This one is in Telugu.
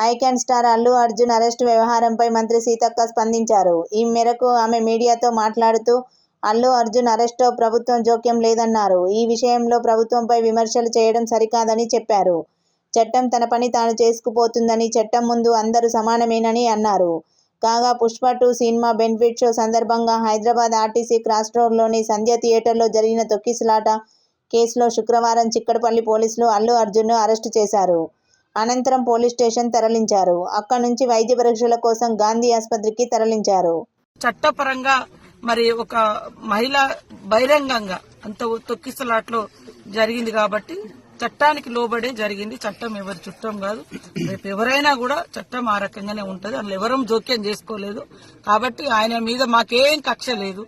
Icon star Allu Arjun arrest వ్యవహారంపై మంత్రి సీతక్క స్పందించారు. ఈ మేరకు ఆమె మీడియాతో మాట్లాడుతూ అల్లు అర్జున్ అరెస్టులో ప్రభుత్వం జోక్యం లేదన్నారు. ఈ విషయంలో ప్రభుత్వంపై విమర్శలు చేయడం సరికాదని చెప్పారు. చట్టం తన పని తాను చేసుకుపోతుందని చట్టం ముందు అందరూ సమానమేనని అన్నారు. కాగా Pushpa two cinema benefit show సందర్భంగా హైదరాబాద్ ఆర్టీసీ క్రాస్ రోడ్లోని సంధ్య థియేటర్లో జరిగిన తొక్కిసలాట కేసులో శుక్రవారం చిక్కడపల్లి పోలీసులు అల్లు అర్జున్ను అరెస్టు చేశారు. అనంతరం పోలీస్ స్టేషన్ తరలించారు. అక్కడి నుంచి వైద్య పరీక్షల కోసం గాంధీ ఆసుపత్రికి తరలించారు. చట్టపరంగా మరి ఒక మహిళ బహిరంగంగా అంత తొక్కిసలాట్లో జరిగింది కాబట్టి చట్టానికి లోబడే జరిగింది. చట్టం ఎవరి చుట్టం కాదు. రేపు ఎవరైనా కూడా చట్టం ఆ రకంగానే ఉంటది. అందులో ఎవరూ జోక్యం చేసుకోలేదు. కాబట్టి ఆయన మీద మాకేం కక్ష లేదు.